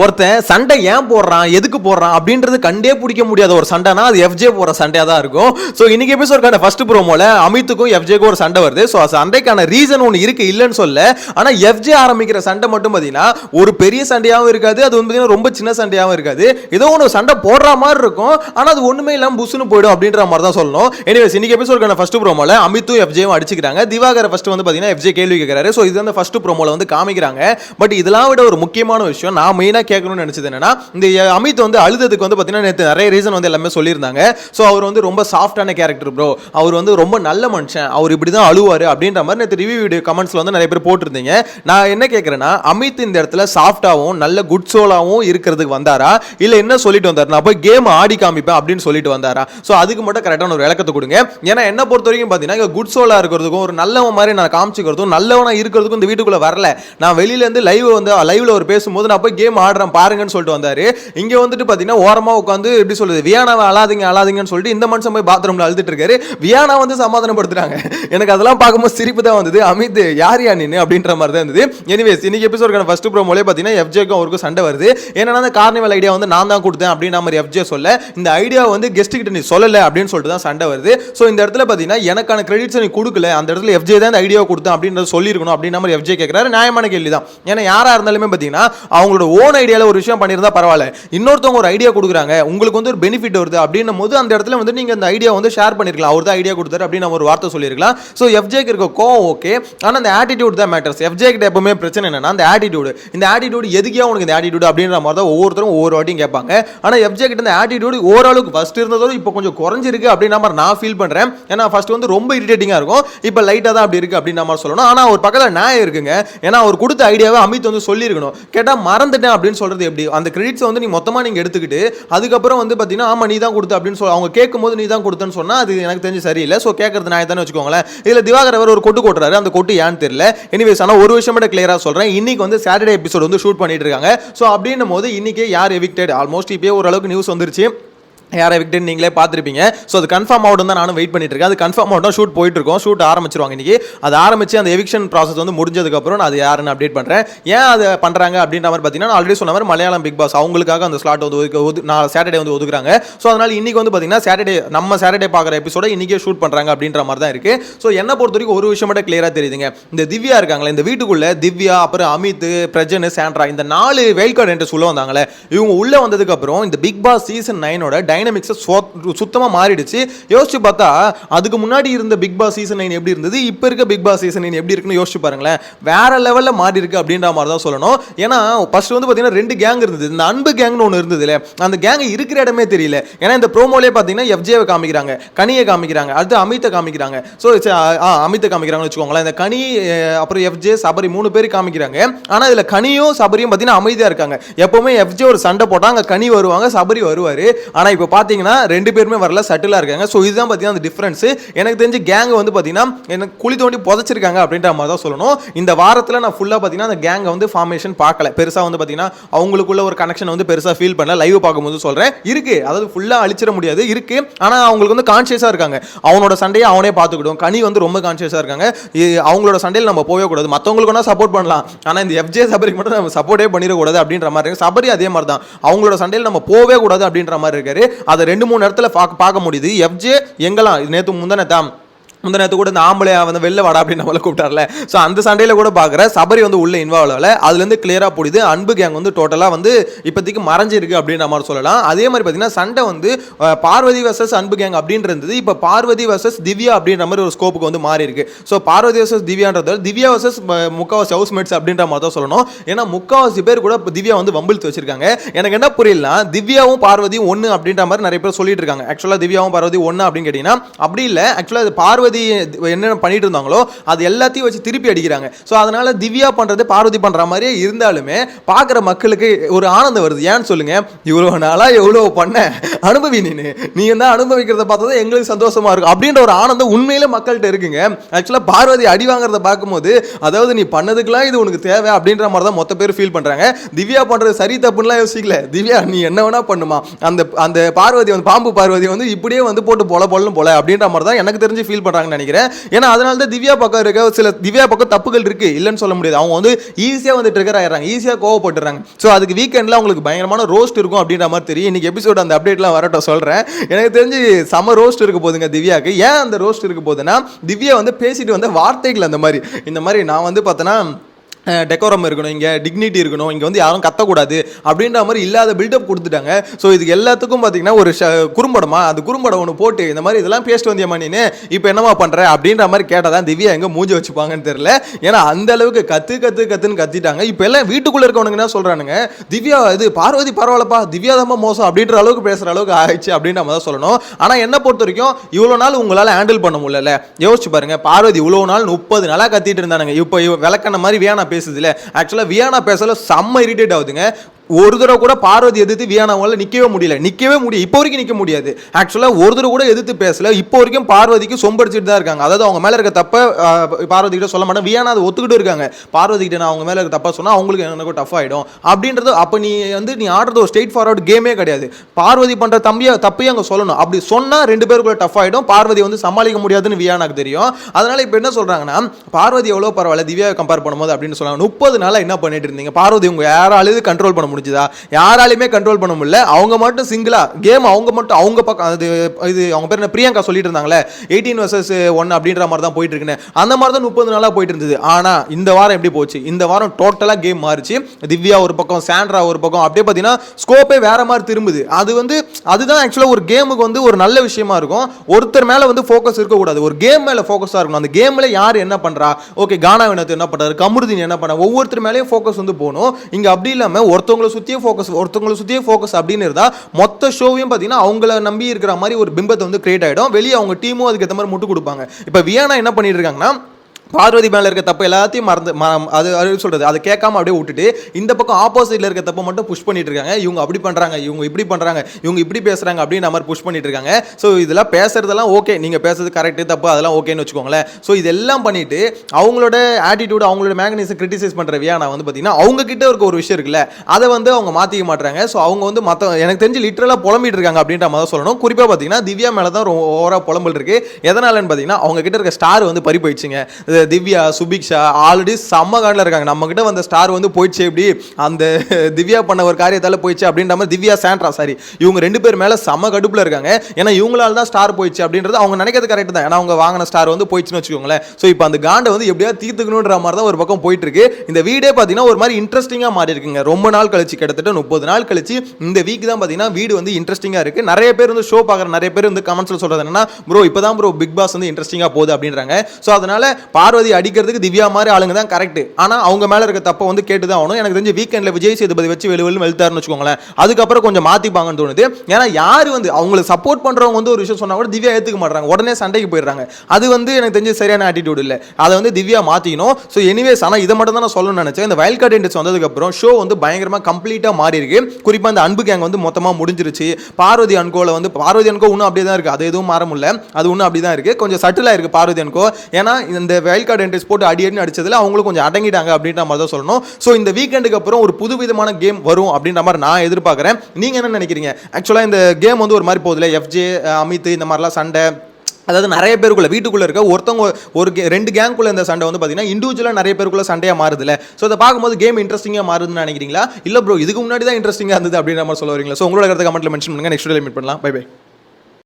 ஒருத்தன் சண்டை ஏன் போடுறான்? எதுக்கு போடுறான்? அப்படின்றது கண்டே பிடிக்க முடியாத ஒரு சண்டைனா அது எஃப்ஜே போற சண்டையா தான் இருக்கும். ஸோ இன்னைக்கு எபிசோட்கான ஃபர்ஸ்ட் ப்ரோமோல அமித்துக்கும் எஃப்ஜேக்கும் ஒரு சண்டை வருது. ஸோ சண்டைக்கான ரீசன் ஒன்று இருக்கு இல்லைன்னு சொல்ல ஆனா எஃப்ஜே ஆரம்பிக்கிற சண்டை மட்டும் பார்த்தீங்கன்னா ஒரு பெரிய சண்டையாகவும் இருக்காது. அது வந்து பார்த்தீங்கன்னா ரொம்ப சின்ன சண்டையாகவும் இருக்காது. ஏதோ ஒன்று சண்டை போடுற மாதிரி இருக்கும். ஆனால் அது ஒண்ணுமே இல்லாம புஷ்னு போயிடும் அப்படின்ற மாதிரி தான் சொல்லணும். எனிவேஸ் இன்னைக்கு எபிசோட்கான ஃபர்ஸ்ட் ப்ரோமோல அமித்தும் எஃப்ஜேவும் அடிச்சுக்கிறாங்க. திவாகர் ஃபர்ஸ்ட் வந்து பார்த்தீங்கன்னா எஃப்ஜே கேள்வி கேட்கிறாரு ஸோ இது வந்து ஃபர்ஸ்ட் ப்ரோமோல வந்து காமிக்கிறாங்க. பட் இதெல்லாம் விட ஒரு முக்கியமான விஷயம் நான் மெயினாக கேட்கணும்னு நினச்சது என்னன்னா இந்த அமித் வந்து அழுததுக்கு வந்து பார்த்தீங்கன்னா நேற்று நிறைய ரீசன் வந்து எல்லாமே சொல்லியிருந்தாங்க. ஸோ அவர் வந்து ரொம்ப சாஃப்டான கேரக்டர் ப்ரோ அவர் வந்து ரொம்ப நல்ல மனுஷன். அவர் இப்படி தான் அழுவார் அப்படின்ற மாதிரி நேற்று ரிவ்யூ வீடியோ கமெண்ட்ஸில் வந்து நிறைய பேர் போட்டிருந்தீங்க. நான் என்ன கேட்குறேன்னா அமித் இந்த இடத்துல சாஃப்டாகவும் நல்ல குட் சோலாகவும் இருக்கிறதுக்கு வந்தாரா? இல்லை என்ன சொல்லிட்டு வந்தார் நான் போய் கேம் ஆடி காமிப்பேன் அப்படின்னு சொல்லிட்டு வந்தாரா? ஸோ அதுக்கு மட்டும் கரெக்டான ஒரு விளக்கத்தை கொடுங்க. ஏன்னா என்ன பொறுத்த வரைக்கும் பார்த்தீங்கன்னா இங்கே குட் சோலாக இருக்கிறதுக்கும் ஒரு நல்லவன் மாதிரி நான் காமிச்சிக்கிறதும் நல்லவனாக இருக்கிறதுக்கும் இந்த வீட்டுக்குள்ளே வரல. நான் வெளியிலேருந்து லைவ் வந்து லைவில் ஒரு பேசும்போது நான் போய் கேம் ஆடுறேன் பாருங்கன்னு சொல்லிட்டு வந்தாரு. இங்க வந்துட்டு பாத்தீங்கன்னா ஓரமா உட்காந்து எப்படி சொல்லுது வியானாவை அழாதீங்க அழாதீங்கன்னு சொல்லிட்டு இந்த மனுஷன் போய் பாத்ரூம்ல அழுதுட்டு இருக்காரு. வியானா வந்து சமாதானப்படுத்துறாங்க எனக்கு அதெல்லாம் பார்க்கும்போது சிரிப்பு தான் வந்தது. அமித் யார் யா நின்று அப்படின்ற மாதிரி தான் இருந்தது. எனிவேஸ் இன்னைக்கு எபிசோடுக்கான ஃபர்ஸ்ட் ப்ரோமோலே பார்த்தீங்கன்னா எஃப்ஜேக்கும் அவருக்கும் சண்டை வருது. ஏன்னா அந்த கார்னிவல் ஐடியா வந்து நான் தான் கொடுத்தேன் அப்படின்ற மாதிரி எஃப்ஜே சொல்ல இந்த ஐடியா வந்து கெஸ்ட் கிட்ட நீ சொல்லல அப்படின்னு சொல்லிட்டு தான் சண்டை வருது. ஸோ இந்த இடத்துல பார்த்தீங்கன்னா எனக்கான கிரெடிட்ஸ் நீ கொடுக்கல. அந்த இடத்துல எஃப்ஜே தான் இந்த ஐடியா கொடுத்தேன் அப்படின்றத சொல்லியிருக்கணும் அப்படின்ற மாதிரி எஃப்ஜே கேட்குறாரு நியாயமான கேள்வி தான் ஏன்னா யாரா இருந்தாலுமே பார்த்தீங்கன்னா அவங்களோட ஓன் ஐடியாவில் ஒரு விஷயம் பண்ணியிருந்தா பரவாயில்ல. இன்னொருத்தவங்க ஒரு ஐடியா கொடுக்குறாங்க உங்களுக்கு வந்து ஒரு பெனிஃபிட் வருது அப்படின்னும் போது அந்த இடத்துல வந்து நீங்கள் அந்த ஐடியா வந்து ஷேர் பண்ணிருக்கலாம். அவர் தான் ஐடியா கொடுத்தாரு அப்படின்னு நம்ம ஒரு வார்த்தை சொல்லியிருக்கலாம். ஸோ எஃப்ஜேக்கு இருக்க கோவம் ஓகே ஆனால் அந்த ஆட்டிடியூட் தான் மேட்டர்ஸ் எஃப்ஜே கிட்ட எப்பவுமே பிரச்சனை என்னன்னா அந்த ஆட்டிடியூடு இந்த ஆட்டிடியூடு எதுக்கே உனக்கு இந்த ஆட்டிடியூட் அப்படின்ற மாதிரி தான் ஒவ்வொருத்தரும் ஒவ்வொரு வாட்டியும் கேட்பாங்க. ஆனால் எஃப்ஜே கிட்ட இந்த ஆட்டிடியூடு ஓரளவுக்கு ஃபஸ்ட் இருந்ததோட இப்போ கொஞ்சம் குறைஞ்சிருக்கு அப்படின்ற மாதிரி நான் ஃபீல் பண்ணுறேன் ஏன்னா ஃபர்ஸ்ட் வந்து ரொம்ப இரிட்டேட்டிங்காக இருக்கும். இப்போ லைட்டாக தான் அப்படி இருக்கு அப்படின்ற மாதிரி சொல்லணும். ஆனால் ஒரு பக்கத்தில் நியாயம் இருக்குங்க. ஏன்னா அவர் கொடுத்த ஐடியாவை அமித் வந்து சொல்லியிருக்கணும். கேட்டால் மறந்துட்டேன் அப்படின்னு சொல்றது எப்படி? அந்த கிரெடிட்ஸை வந்து நீ மொத்தமாக நீங்கள் எடுத்துக்கிட்டு அதுக்கப்புறம் வந்து பார்த்தீங்கன்னா ஆமாம் நீ தான் கொடுத்த அப்படின்னு சொல்லி அவங்க கேட்கும்போது நீ தான் கொடுத்தேன்னு சொன்னால் அது எனக்கு தெரிஞ்சு சரியில்லை. ஸோ கேட்கறது நான் தானே வச்சுக்கோங்களேன். இதில் திவாகர் அவர் ஒரு கொட்டு கொட்டுறாரு. அந்த கொட்டு ஏன்னு தெரியல. எனிவேஸ் ஆனால் ஒரு விஷயம் மட்டும் கிளியராக சொல்கிறேன் இன்றைக்கி வந்து சாட்டர்டே எபிசோட் வந்து ஷூட் பண்ணிட்டு இருக்காங்க. ஸோ அப்படின்னும் போது இன்றைக்கே யார் எவிக்டட் ஆல்மோஸ்ட் இப்போயே ஓரளவுக்கு நியூஸ் வந்துருச்சு. யாரை விக்டின் நீங்களே பார்த்துருப்பீங்க. ஸோ அது கன்ஃபார்ம் ஆகட்டும் தான் நானும் வெயிட் பண்ணிட்டு இருக்கேன். அது கன்ஃபார்ம் ஆகட்டும் ஷூட் போயிட்டு இருக்கோம். ஷூட் ஆரம்பிச்சிருவாங்க இன்னைக்கு. அது ஆரம்பிச்சு அந்த எவிக்ஷன் ப்ராசஸ் வந்து முடிஞ்சதுக்கப்புறம் நான் அது யாருன்னு அப்டேட் பண்ணுறேன் ஏன் அதை பண்ணுறாங்க அப்படின்ற மாதிரி பார்த்தீங்கன்னா ஆல்ரெடி சொன்ன மாதிரி மலையாளம் பிக் பாஸ் அவங்களுக்காக அந்த ஸ்லாட் வந்து ஒதுக்க ஒது நான் சாட்டர்டே வந்து ஒதுக்குறாங்க. ஸோ அதனால் இன்றைக்கி வந்து பார்த்தீங்கன்னா சாட்டர்டே நம்ம சாட்டர்டே பார்க்குற எபிசோட இன்றைக்கே ஷூட் பண்ணுறாங்க அப்படின்ற மாதிரி தான் இருக்குது ஸோ என்ன பொறுத்த வரைக்கும் ஒரு விஷயம் மட்டும் கிளியராக தெரியுதுங்க. இந்த திவ்யா இருக்காங்களே இந்த வீட்டுக்குள்ளே திவ்யா அப்புறம் அமித் பிரஜன் சாண்ட்ரா இந்த நாலு வெயில் கார்டு என்ட்ரஸ் சொல்ல வந்தாங்களே. இவங்க உள்ளே வந்ததுக்கப்புறம் இந்த பிக் பாஸ் சீசன் நைனோட டைனமிக்ஸ் சுத்தமாக மாறிடுச்சு. யோசிச்சு பார்த்தா அதுக்கு முன்னாடி இருந்த பிக் பாஸ் சீசன் நைன் எப்படி இருந்தது? இப்போ இருக்க பிக் பாஸ் சீசன் நைன் எப்படி இருக்குன்னு யோசிச்சு பாருங்களேன். வேற லெவலில் மாறி இருக்கு அப்படின்ற மாதிரி தான் சொல்லணும். ஏன்னா ஃபர்ஸ்ட் வந்து பார்த்தீங்கன்னா ரெண்டு கேங் இருந்தது. இந்த அன்பு கேங்னு ஒன்று இருந்தது இல்லை அந்த கேங் இருக்கிற இடமே தெரியல. ஏன்னா இந்த ப்ரோமோலே பார்த்தீங்கன்னா எஃப்ஜேவை காமிக்கிறாங்க கனியை காமிக்கிறாங்க அடுத்து அமித்தை காமிக்கிறாங்க. ஸோ uh, அமித்தை காமிக்கிறாங்கன்னு வச்சுக்கோங்களேன். இந்த கனி அப்புறம் எஃப்ஜே சபரி மூணு பேர் காமிக்கிறாங்க. ஆனால் இதில் கனியும் சபரியும் பார்த்தீங்கன்னா அமைதியாக இருக்காங்க. எப்பவுமே எஃப்ஜே ஒரு சண்டை போட்டால் அங்கே கனி வருவாங்க சபரி வருவார். ஆனால் இப்போ பார்த்தீங்கன்னா ரெண்டு பேருமே வரல சட்டிலாக இருக்காங்க. ஸோ இதுதான் பார்த்தீங்கன்னா அந்த டிஃப்ரென்ஸ் எனக்கு தெரிஞ்சு கேங்கை வந்து பார்த்தீங்கன்னா எனக்கு குழி தோண்டி புதைச்சிருக்காங்க அப்படின்ற மாதிரி தான் சொல்லணும். இந்த வாரத்தில் நான் ஃபுல்லாக பார்த்தீங்கன்னா அந்த கேங்கை வந்து ஃபார்மேஷன் பார்க்கல. பெருசாக வந்து பார்த்தீங்கன்னா அவங்களுக்குள்ள ஒரு கனெக்ஷன் வந்து பெருசாக ஃபீல் பண்ணல. லைவ் பார்க்கும்போது சொல்கிறேன் இருக்கு. அதாவது ஃபுல்லாக அழிச்சிட முடியாது. இருக்கு. ஆனால் அவங்களுக்கு வந்து கான்ஷியஸாக இருக்காங்க. அவனோட சண்டையை அவனே பார்த்துக்கிடும். கனி வந்து ரொம்ப கான்ஷியஸாக இருக்காங்க. இ- அவங்களோட சண்டையில் நம்ம போகவே கூடாது. மற்றவங்களுக்கு வேணால் சப்போர்ட் பண்ணலாம். ஆனால் இந்த எஃப்ஜே சபரிக்கு மட்டும் நம்ம சப்போர்ட்டே பண்ணிடக்கூடாது அப்படின்ற மாதிரி இருக்கு சபரி அதே மாதிரி தான் அவங்களோட சண்டையில் நம்ம போகவே கூடாது அப்படின்ற மாதிரி இருக்காரு. அதை ரெண்டு மூணு இடத்துல பார்க்க பார்க்க முடியுது. எஃப்ஜே எங்கெல்லாம்? நேற்று முந்தானே தாம் முந்த நேரத்து கூட இந்த ஆம்பளையா வந்து வெளில வாடா அப்படின்னு நம்மள கூப்பிட்டார்ல. ஸோ அந்த சண்டையில் கூட பார்க்குற சபரி வந்து உள்ள இன்வால்வ் ஆகல. அதுலேருந்து கிளியராக புரியுது அன்பு கேங் வந்து டோட்டலாக வந்து இப்போதைக்கு மறைஞ்சிருக்கு அப்படின்ற மாதிரி சொல்லலாம். அதே மாதிரி பார்த்தீங்கன்னா சண்டை வந்து பார்வதி வர்சஸ் அன்பு கேங் அப்படின்றது இப்போ பார்வதி வர்சஸ் திவ்யா அப்படின்ற மாதிரி ஒரு ஸ்கோப்புக்கு வந்து மாறி இருக்கு ஸோ பார்வதி வர்சஸ் திவ்யான்றது திவ்யா வர்சஸ் முக்காவாசி ஹவுஸ் மேட்ஸ் அப்படின்ற மாதிரி தான் சொல்லணும். ஏன்னா முக்காவாசி பேர் கூட திவ்யா வந்து வம்பிழுத்து வச்சிருக்காங்க. எனக்கு என்ன புரியலனா திவ்யாவும் பார்வதியும் ஒன்று அப்படின்ற மாதிரி நிறைய பேர் சொல்லிட்டு இருக்காங்க. ஆக்சுவலாக திவ்யாவும் பார்வதி ஒன்று அப்படின்னு கேட்டிங்கன்னா அப்படி இல்லை. ஆக்சுவலாக பார்வதி பார்வதி என்னென்ன பண்ணிட்டு இருந்தாங்களோ அது எல்லாத்தையும் வச்சு திருப்பி அடிக்கிறாங்க. ஸோ அதனால திவ்யா பண்ணுறது பார்வதி பண்ற மாதிரியே இருந்தாலுமே பார்க்குற மக்களுக்கு ஒரு ஆனந்தம் வருது. ஏன்னு சொல்லுங்க இவ்வளோ நாளா எவ்வளோ பண்ண? அனுபவி நீனு. நீ தான் அனுபவிக்கிறத பார்த்தா எங்களுக்கு சந்தோஷமா இருக்கும். அப்படின்ற ஒரு ஆனந்தம் உண்மையில மக்கள்கிட்ட இருக்குங்க. ஆக்சுவலாக பார்வதி அடி வாங்குறத பார்க்கும்போது அதாவது நீ பண்ணதுக்கெல்லாம் இது உனக்கு தேவை அப்படின்ற மாதிரி தான் மொத்த பேர் ஃபீல் பண்றாங்க. திவ்யா பண்றது சரி தப்புன்னுலாம் யோசிக்கல. திவ்யா நீ என்ன வேணா பண்ணுமா? அந்த அந்த பார்வதி வந்து பாம்பு பார்வதி வந்து இப்படியே வந்து போட்டு பொல பொலன்னு போல அப்படின்ற மாதிரி தான் எனக்கு தெரிஞ்சு ஃபீல் பண்ணுறாங்க பண்ணுறாங்கன்னு நினைக்கிறேன். ஏன்னா அதனால தான் திவ்யா பக்கம் இருக்க சில திவ்யா பக்கம் தப்புகள் இருக்கு. இல்லைன்னு சொல்ல முடியாது. அவங்க வந்து ஈஸியாக வந்து ட்ரிகர் ஆயிடுறாங்க. ஈஸியாக கோவப்பட்டுறாங்க. ஸோ அதுக்கு வீக்கெண்டில் அவங்களுக்கு பயங்கரமான ரோஸ்ட் இருக்கும் அப்படின்ற மாதிரி தெரியும். இன்னைக்கு எபிசோட் அந்த அப்டேட்லாம் வரட்டும் சொல்கிறேன் எனக்கு தெரிஞ்சு சம ரோஸ்ட் இருக்க போதுங்க திவ்யாவுக்கு. ஏன் அந்த ரோஸ்ட் இருக்க போகுதுன்னா திவ்யா வந்து பேசிட்டு வந்த வார்த்தைகள் அந்த மாதிரி. இந்த மாதிரி நான் வந்து பார்த்தோன்னா டெக்கோரம் இருக்கணும் இங்கே டிக்னிட்டி இருக்கணும் இங்கே வந்து யாரும் கத்தக்கூடாது அப்படின்ற மாதிரி இல்லாத பில்டப் கொடுத்துட்டாங்க. ஸோ இதுக்கு எல்லாத்துக்கும் பார்த்தீங்கன்னா ஒரு ஷ குறும்படமா அந்த குறும்படம் ஒன்று போட்டு இந்த மாதிரி இதெல்லாம் பேசிட்டு வந்தியம்மா நீனு இப்போ என்னம்மா பண்ணுற அப்படின்ற மாதிரி கேட்டால் தான் திவ்யா எங்கே மூஞ்சி வச்சுப்பாங்கன்னு தெரியல. ஏன்னா அந்த அளவுக்கு கத்து கத்து கத்துன்னு கத்திட்டாங்க. இப்போ எல்லாம் வீட்டுக்குள்ளே இருக்கவனுங்க என்ன சொல்கிறானுங்க திவ்யா இது பார்வதி பரவாயில்லப்பா திவ்யா தான் மோசம் அப்படின்ற அளவுக்கு பேசுகிற அளவுக்கு ஆயிடுச்சு அப்படின்ற மாதிரி தான் சொல்லணும். ஆனால் என்ன பொறுத்த வரைக்கும் இவ்வளோ நாள் உங்களால் ஹேண்டில் பண்ண முடியல யோசிச்சு பாருங்கள் பார்வதி இவ்வளோ நாள் முப்பது நாளாக கத்திட்டு இருந்தானுங்க. இப்போ விளக்கண மாதிரி வியானா பேசுதுல. ஆக்சுவலாக வியானா பேசல செம்ம இரிட்டேட் ஆகுதுங்க. ஒரு தடவை கூட பார்வதி எதிர்த்து வியானாவால் நிற்கவே முடியல. நிற்கவே முடியும் இப்போ வரைக்கும் நிற்க முடியாது. ஆக்சுவலாக ஒரு தடவை கூட எதிர்த்து பேசல. இப்போ வரைக்கும் பார்வதிக்கு சொம்படிச்சிட்டு தான் இருக்காங்க. அதாவது அவங்க மேலே இருக்க தப்ப பார்வதி கிட்ட சொல்ல மாட்டேன். வியானா அதை ஒத்துக்கிட்டு இருக்காங்க. பார்வதி கிட்ட நான் அவங்க மேலே இருக்க தப்பாக சொன்னால் அவங்களுக்கு எனக்கு டஃப் ஆகிடும் அப்படின்றது அப்போ நீ வந்து நீ ஆடுறது ஒரு ஸ்ட்ரெயிட் ஃபார்வர்ட் கேமே கிடையாது. பார்வதி பண்ணுற தம்பியை தப்பையும் அங்கே சொல்லணும். அப்படி சொன்னால் ரெண்டு பேருக்குள்ள டஃப் ஆகிடும் பார்வதி வந்து சமாளிக்க முடியாதுன்னு வியானாக்கு தெரியும். அதனால இப்போ என்ன சொல்கிறாங்கன்னா பார்வதி எவ்வளோ பரவாயில்ல திவ்யா கம்பேர் பண்ணும்போது அப்படின்னு சொல்லுவாங்க முப்பது நாளாக என்ன பண்ணிட்டு இருந்தீங்க? பார்வதி உங்கள் யாராலும் கண்ட்ரோல் பண்ண முடியும் முடிஞ்சுதா? யாராலையுமே கண்ட்ரோல் பண்ண முடியல. அவங்க மட்டும் சிங்கிளா கேம் அவங்க மட்டும் அவங்க பக்கம் அது இது அவங்க பேர் என்ன பிரியங்கா சொல்லிட்டு இருந்தாங்களே எயிட்டீன் வர்சஸ் ஒன் அப்படின்ற மாதிரி தான் போயிட்டு இருக்குன்னு அந்த மாதிரி தான் முப்பது நாளாக போயிட்டு இருந்தது ஆனா இந்த வாரம் எப்படி போச்சு? இந்த வாரம் டோட்டலாக கேம் மாறிச்சு. திவ்யா ஒரு பக்கம் சாண்ட்ரா ஒரு பக்கம். அப்படியே பார்த்தீங்கன்னா ஸ்கோப்பே வேற மாதிரி திரும்புது. அது வந்து அதுதான் ஆக்சுவலாக ஒரு கேமுக்கு வந்து ஒரு நல்ல விஷயமா இருக்கும். ஒருத்தர் மேலே வந்து ஃபோக்கஸ் இருக்கக்கூடாது. ஒரு கேம் மேலே ஃபோக்கஸாக இருக்கணும். அந்த கேமில் யார் என்ன பண்ணுறா ஓகே கானா வினத்து என்ன பண்ணுறாரு கமருதீன் என்ன பண்ணா ஒவ்வொருத்தர் மேலேயும் ஃபோக்கஸ் வந்து போகணும். இங்கே அப்படி இல்லாமல் ஒருத்தவங்களை சுற்றியே ஃபோக்கஸ் ஒருத்தவங்களை சுற்றியே ஃபோக்கஸ் அப்படின்னு இருந்தால் மொத்த ஷோவையும் பார்த்தீங்கன்னா அவங்கள நம்பி இருக்கிற மாதிரி ஒரு பிம்பத்தை வந்து கிரியேட் ஆகிடும் வெளியே அவங்க டீமும் அதுக்கு ஏற்ற மாதிரி முட்டு கொடுப்பாங்க. இப்போ வியானா என்ன பண்ணிட்டு இருக்காங்கன்னா பார்வதி மேல இருக்க தப்பு எல்லாத்தையும் மறந்து ம- அது அது சொல்றது. அதை கேட்காம அப்படியே விட்டுட்டு இந்த பக்கம் ஆப்போசிட்ல இருக்க தப்பை மட்டும் புஷ் பண்ணிட்டு இருக்காங்க. இவங்க அப்படி பண்றாங்க இவங்க இப்படி பண்றாங்க இவங்க இப்படி பேசுறாங்க அப்படின்னு மாதிரி புஷ் பண்ணிட்டு இருக்காங்க. ஸோ இதெல்லாம் பேசுறதெல்லாம் ஓகே நீங்க பேசுறது கரெக்ட் தப்பு அதெல்லாம் ஓகேன்னு வச்சுக்கோங்களேன். ஸோ இதெல்லாம் பண்ணிட்டு அவங்களோட ஆட்டிடியூட் அவங்களோட மேக்னிசம் கிரிட்டிசைஸ் பண்ற வியானா வந்து பாத்தீங்கன்னா அவங்க கிட்ட இருக்க ஒரு விஷயம் இருக்குல்ல அதை வந்து அவங்க மாத்திக்க மாட்டாங்க ஸோ அவங்க வந்து மத்த எனக்கு தெரிஞ்சு லிட்டரலா புலம்பிட்டு இருக்காங்க அப்படின்ற மாதிரி சொல்லணும். குறிப்பா பாத்தீங்கன்னா திவ்யா மேல தான் ஓவரா புலம்பல் இருக்கு. எதனாலன்னு பாத்தீங்கன்னா அவங்க கிட்ட இருக்க ஸ்டார் வந்து பறி போயிடுச்சுங்க. திவ்யா சுபிக்ஷா ஆல்ரெடி செம்ம காண்டில் இருக்காங்க. நம்மக்கிட்ட வந்த ஸ்டார் வந்து போயிடுச்சு எப்படி? அந்த திவ்யா பண்ண ஒரு காரியத்தால் போயிடுச்சு அப்படின்ற மாதிரி திவ்யா சாண்ட்ரா சாரி இவங்க ரெண்டு பேர் மேலே செம்ம கடுப்பில் இருக்காங்க. ஏன்னா இவங்களால தான் ஸ்டார் போயிடுச்சு அப்படின்றது அவங்க நினைக்கிறது கரெக்ட் தான். ஏன்னா அவங்க வாங்கின ஸ்டார் வந்து போயிடுச்சுன்னு வச்சுக்கோங்களேன். ஸோ இப்போ அந்த காண்டை வந்து எப்படியா தீர்த்துக்கணுன்ற மாதிரி தான் ஒரு பக்கம் போயிட்டு இருக்கு இந்த வீடே பார்த்தீங்கன்னா ஒரு மாதிரி இன்ட்ரெஸ்டிங்காக மாறி இருக்குங்க ரொம்ப நாள் கழிச்சு கிட்டத்தட்ட முப்பது நாள் கழிச்சு இந்த வீக் தான் பார்த்தீங்கன்னா வீடு வந்து இன்ட்ரெஸ்டிங்காக இருக்குது நிறைய பேர் வந்து ஷோ பார்க்குற நிறைய பேர் வந்து கமெண்ட்ஸில் சொல்கிறது என்னன்னா ப்ரோ இப்போ தான் ப்ரோ பிக் பாஸ் வந்து இன்ட்ரெஸ்டிங்காக போகுது அப்படின்றாங்க. ஸோ அதனால் பா பார்வதி அடிக்கிறதுக்கு திவ்யா மாதிரி ஆளுங்க தான் கரெக்ட் ஆனால் அவங்க மேலே இருக்க தப்பை வந்து கேட்டு தான் ஆகணும். எனக்கு தெரிஞ்சு வீக்கெண்டில் விஜய் சேதுபதி வச்சு வெளி வெளி வெளுத்தாருன்னு வச்சுக்கோங்களேன். அதுக்கப்புறம் கொஞ்சம் மாற்றிப்பாங்கன்னு தோணுது. ஏன்னா யார் வந்து அவங்களுக்கு சப்போர்ட் பண்ணுறவங்க வந்து ஒரு விஷயம் சொன்னால் கூட திவ்யா ஏற்றுக்க மாட்டாங்க உடனே சண்டைக்கு போயிடுறாங்க. அது வந்து எனக்கு தெரிஞ்சு சரியான ஆட்டிடியூட் இல்லை. அதை வந்து திவ்யா மாற்றிக்கணும் ஸோ எனிவேஸ் ஆனால் இதை மட்டும் தான் நான் சொல்லணும்னு நினச்சேன். இந்த வயல் கார்டு வந்ததுக்கப்புறம் ஷோ வந்து பயங்கரமாக கம்ப்ளீட்டாக மாறி இருக்கு. குறிப்பாக அந்த அன்பு கேங் வந்து மொத்தமாக முடிஞ்சிருச்சு. பார்வதி அன்கோவில் வந்து பார்வதி அன்கோ இன்னும் அப்படியே தான் இருக்குது அது எதுவும் மாற முடியல. அது இன்னும் அப்படி தான் இருக்குது கொஞ்சம் சட்டிலாக இருக்குது பார்வதி அன்கோ. ஏன்னா இந்த வயல் கார்டு என்ட்ரிஸ் போட்டு அடி அடின்னு அடிச்சதுல அவங்களும் கொஞ்சம் அடங்கிட்டாங்க அப்படின்ற மாதிரி தான் சொல்லணும். ஸோ இந்த வீக்கெண்டுக்கு அப்புறம் ஒரு புது விதமான கேம் வரும் அப்படின்ற மாதிரி நான் எதிர்பார்க்குறேன். நீங்கள் என்ன நினைக்கிறீங்க? ஆக்சுவலாக இந்த கேம் வந்து ஒரு மாதிரி போகுதுல? எஃப்ஜே அமித் இந்த மாதிரிலாம் சண்டை. அதாவது நிறைய பேருக்குள்ள வீட்டுக்குள்ளே இருக்க ஒருத்தவங்க ஒரு ரெண்டு கேங்குள்ள இந்த சண்டை வந்து பார்த்தீங்கன்னா இண்டிவிஜுவலாக நிறைய பேருக்குள்ள சண்டையாக மாறுதுல. ஸோ அதை பார்க்கும்போது கேம் இன்ட்ரெஸ்டிங்காக மாறுதுன்னு நினைக்கிறீங்களா? இல்லை ப்ரோ இதுக்கு முன்னாடி தான் இன்ட்ரெஸ்டிங்காக இருந்தது அப்படின்ற மாதிரி சொல்ல வரீங்களா? ஸோ உங்களோட கருத்தை கமெண்ட்டில் மென்ஷன் பண்ணுங்கள் நெக்ஸ்ட் மீட் பண்ணலாம். Bye bye